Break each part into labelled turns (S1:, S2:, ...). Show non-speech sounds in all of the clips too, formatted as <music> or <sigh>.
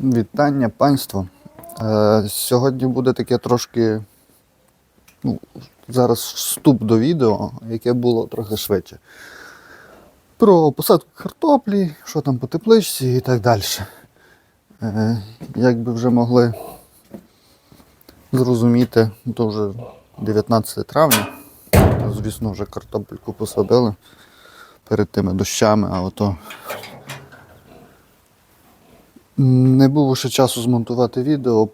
S1: Вітання панство. Е, сьогодні буде таке трошки. Ну, зараз вступ до відео, яке було трохи швидше. Про посадку картоплі, що там по тепличці і так далі. Е, як би вже могли зрозуміти, то вже 19 травня. Звісно, вже картопельку посадили перед тими дощами, а ото не було ще часу змонтувати відео.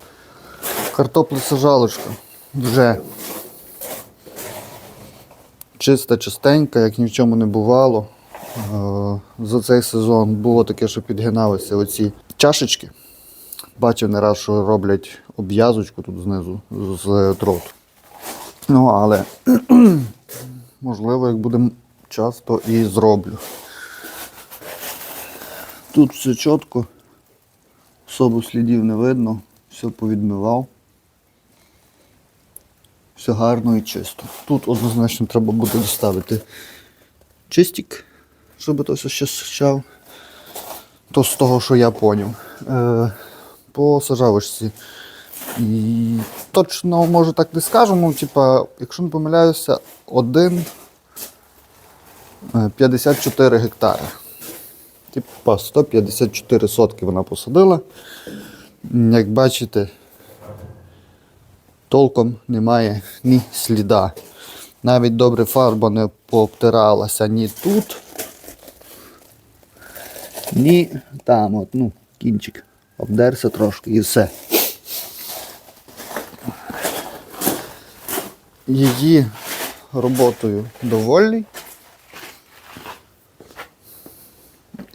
S1: Картопля сажалочка вже чиста, чистенька, як ні в чому не бувало. Е, За цей сезон було таке, що підгиналися оці чашечки. Бачив не раз, що роблять обв'язочку тут знизу з дроту. Ну, але <clears throat> можливо, як буде час, то і зроблю. Тут все чітко. Особу слідів не видно, все повідмивав. Все гарно і чисто. Тут однозначно треба буде доставити чистик, щоб то все ще счав. То з того, що я поняв. Е, по сажавочці. І точно, може так не скажемо, типа, якщо не помиляюся, 1 е, 54 гектари. Типа 154 сотки вона посадила. Як бачите, толком немає ні сліда. Навіть добре фарба не пообтиралася ні тут, ні там, от, ну, кінчик. Обдерся трошки і все. Її роботою довольний.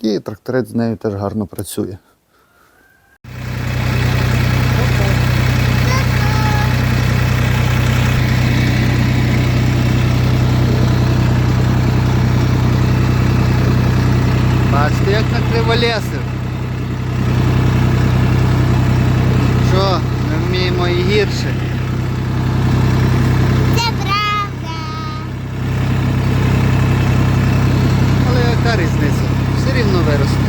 S1: І тракторець з нею теж гарно працює. Бачите, як накриволесив. Що, ми вміємо і гірше.
S2: Це правда.
S1: Але яка різниця? Все рівно виросте.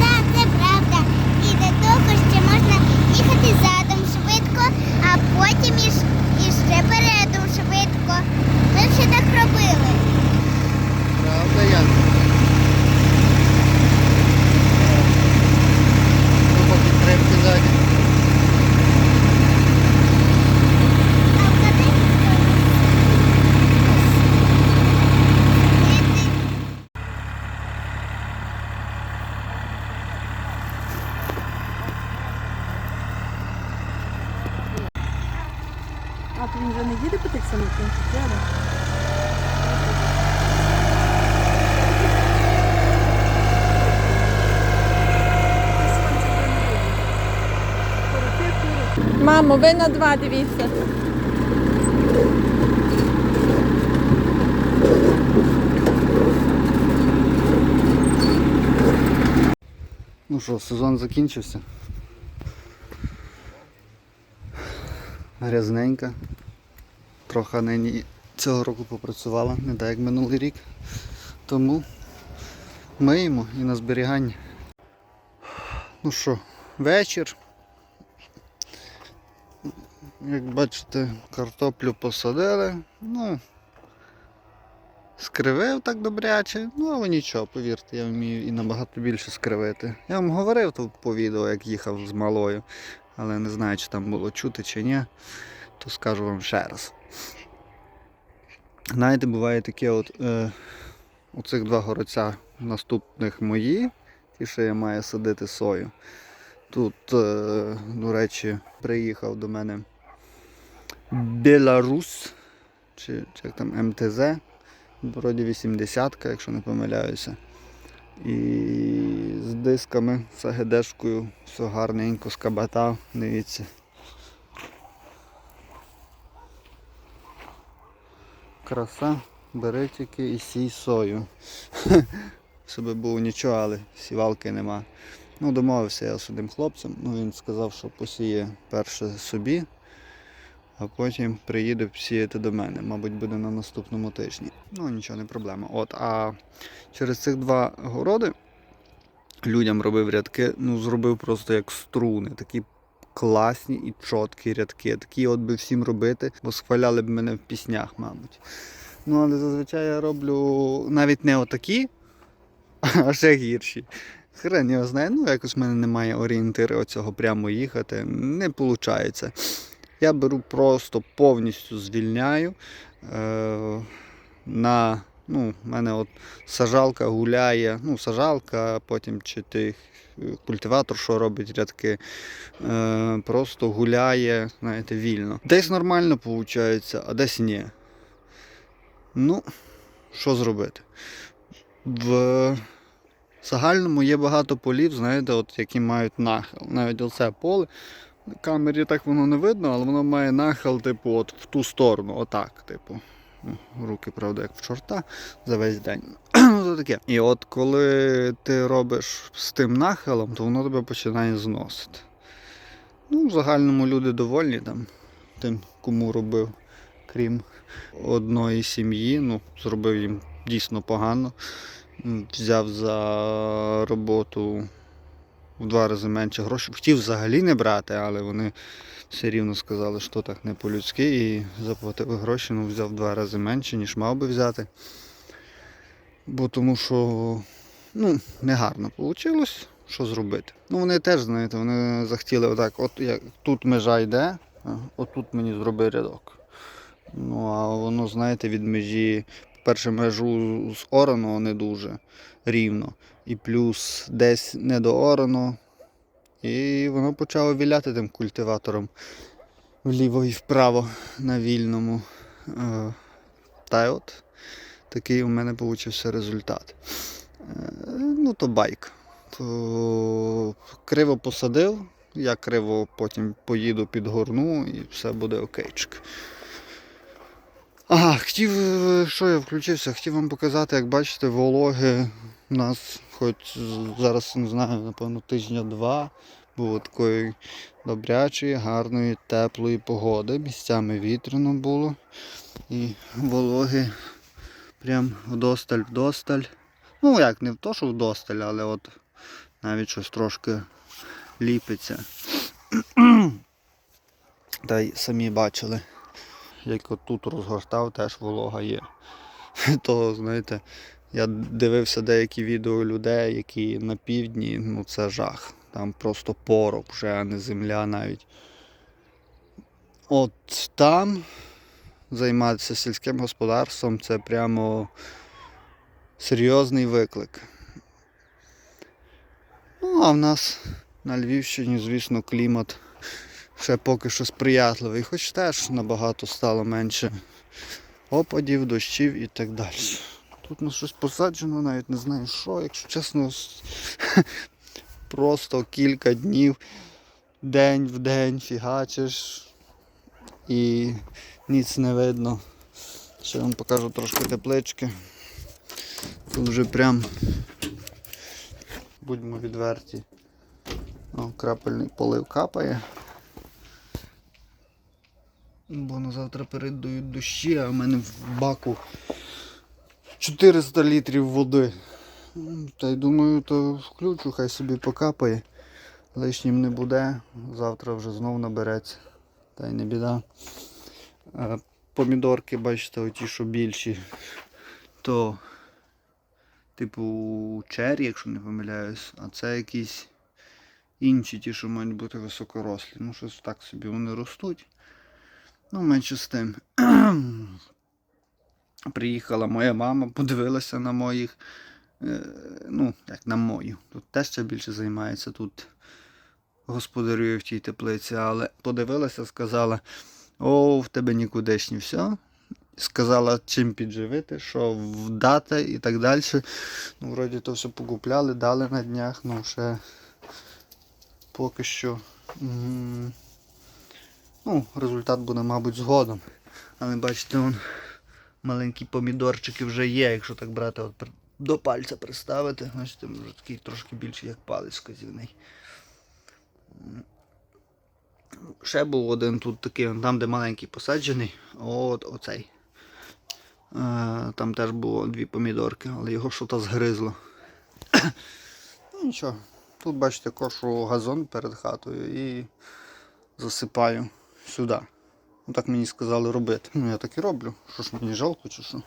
S2: Так, це правда. І до того ще можна їхати задом швидко, а потім і, ш- і ще передом швидко. Ми вже так робили.
S1: Правда, як? По підтримки ззаді.
S2: А вгадай, хто? Діти.
S3: А то він вже не їде по тих самих кінцях? Мамо, ви на два дивіться.
S1: Ну що, сезон закінчився. Грязненька. Трохи нині цього року попрацювала, не так як минулий рік. Тому миємо і на зберігання. Ну що, вечір. Як бачите, картоплю посадили. Ну, скривив так добряче, ну але нічого, повірте, я вмію і набагато більше скривити. Я вам говорив тут по відео, як їхав з малою, але не знаю, чи там було чути чи ні, то скажу вам ще раз. Знаєте, буває таке от е, оцих два городця наступних мої, ті, що я маю садити сою. Тут, е, до речі, приїхав до мене Білорус, чи, як там МТЗ, вроді 80 якщо не помиляюся. І з дисками, з АГДшкою, все гарненько скабатав, дивіться. Краса, бери тільки і сій сою. <laughs> Щоб було нічого, але сівалки нема. Ну, домовився я з одним хлопцем, ну він сказав, що посіє перше собі, а потім приїде сіяти до мене. Мабуть, буде на наступному тижні. Ну, нічого, не проблема. От, а через цих два городи людям робив рядки, ну зробив просто як струни, такі класні і чіткі рядки. Такі от би всім робити, бо схваляли б мене в піснях, мабуть. Ну, але зазвичай я роблю навіть не отакі, <laughs> а ще гірші. Хрен його знає, ну якось в мене немає орієнтири оцього прямо їхати. Не виходить. Я беру просто повністю звільняю. Е, на, ну, в мене от сажалка гуляє, ну, сажалка, потім чи ти е, культиватор, що робить рядки, е, просто гуляє, знаєте, вільно. Десь нормально виходить, а десь ні. Ну, що зробити? В загальному є багато полів, знаєте, от, які мають нахил. Навіть оце поле. Камері так воно не видно, але воно має нахил, типу, от в ту сторону, отак, типу. Ну, Руки, правда, як в чорта за весь день. <clears throat> Ну, таке. І от коли ти робиш з тим нахилом, то воно тебе починає зносити. Ну, в загальному люди довольні там, тим, кому робив, крім одної сім'ї. Ну, зробив їм дійсно погано. Взяв за роботу в два рази менше грошей. Хотів взагалі не брати, але вони все рівно сказали, що так не по-людськи, і заплатили гроші, ну взяв в два рази менше, ніж мав би взяти. Бо тому що ну, негарно вийшло. Що зробити? Ну вони теж, знаєте, вони захотіли отак, от як тут межа йде, отут мені зроби рядок. Ну, а воно, знаєте, від межі, перше межу з орано не дуже рівно. І плюс десь не до доорано. І воно почало віляти тим культиватором вліво і вправо на вільному. Е, Та й от такий у мене вийшов результат. Е, Ну, то байк. То криво посадив, я криво потім поїду підгорну і все буде окейчик. Ага, хотів, е, що я включився, хотів вам показати, як бачите, вологи у нас хоч зараз не знаю, напевно, тижня два було такої добрячої, гарної, теплої погоди. Місцями вітряно було. І вологи прям вдосталь вдосталь. Ну як, не в то, що вдосталь, але от навіть щось трошки ліпиться. <clears throat> Та й самі бачили, як тут розгортав, теж волога є. <laughs> То, знаєте, я дивився деякі відео людей, які на півдні, ну це жах. Там просто порох вже, а не земля навіть. От там займатися сільським господарством це прямо серйозний виклик. Ну, а в нас на Львівщині, звісно, клімат ще поки що сприятливий, хоч теж набагато стало менше опадів, дощів і так далі. Тут ну, щось посаджено, навіть не знаю що, якщо чесно, <laughs> просто кілька днів, день в день фігачиш і ніц не видно. Ще вам покажу трошки теплички. Тут вже прям, будьмо відверті, О, крапельний полив капає. Бо на завтра передають дощі, а в мене в баку 400 літрів води. Та й думаю, то включу, хай собі покапає. Лишнім не буде. Завтра вже знов набереться. Та й не біда. Помідорки, бачите, оті, що більші, то типу чері, якщо не помиляюсь, а це якісь інші ті, що мають бути високорослі. Ну, щось так собі вони ростуть. Ну, менше з тим. <clears throat> Приїхала моя мама, подивилася на моїх. е, Ну, як на мою. Тут теж ще більше займається. Тут господарює в тій теплиці, але подивилася, сказала: о, в тебе нікудишні все. Сказала, чим підживити, що вдати і так далі. Ну, вроді то все покупляли, дали на днях, ну ще поки що. Ну, результат буде, мабуть, згодом. Але бачите, вон маленькі помідорчики вже є, якщо так брати, от до пальця приставити. Бачите, вже такий трошки більший, як палець вказівний. Ще був один тут такий, там, де маленький посаджений. От оцей. Е, Там теж було дві помідорки, але його щось згризло. <coughs> Ну нічого. Тут бачите, кошу газон перед хатою і засипаю сюди. Ну, Так мені сказали робити. Ну я так і роблю. Що ж мені жалко чи що?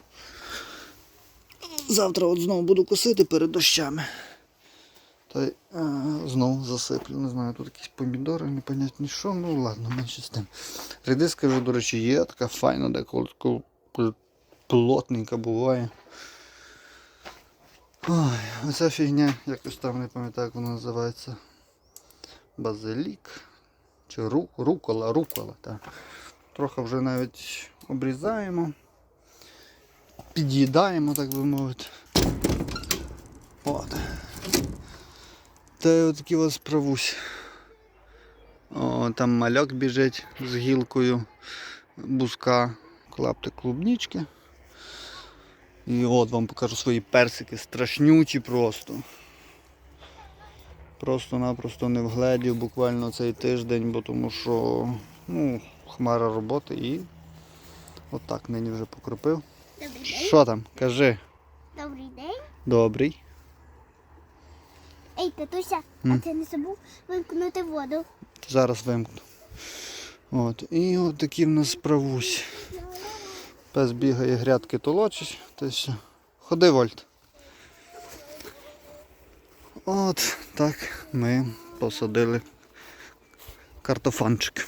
S1: Завтра от знову буду косити перед дощами. Та й е, знову засиплю. Не знаю, тут якісь помідори, непонятні що. Ну ладно, менше з тим. Редиска вже, до речі, є, така файна, деколи така плотненька буває. Ой, оця фігня, якось там не пам'ятаю, як вона називається. Базилік. Чи ру, рукола, рукола, так. Трохи вже навіть обрізаємо. Під'їдаємо, так би мовити. От. Та й отакі ось справусь. О, там мальок біжить з гілкою бузка, клаптик клубнички. І от вам покажу свої персики, страшнючі просто. Просто-напросто не вгледів буквально цей тиждень, бо тому що ну, хмара роботи і отак нині вже покропив.
S2: Добрий день.
S1: Що там? Кажи.
S2: Добрий день.
S1: Добрий.
S2: Ей, татуся,
S1: М?
S2: а ти не забув вимкнути воду.
S1: Зараз вимкну. От. І от такі в нас справусь. Пес бігає, грядки толочить. Ходи, Вольт. От так ми посадили картофанчик.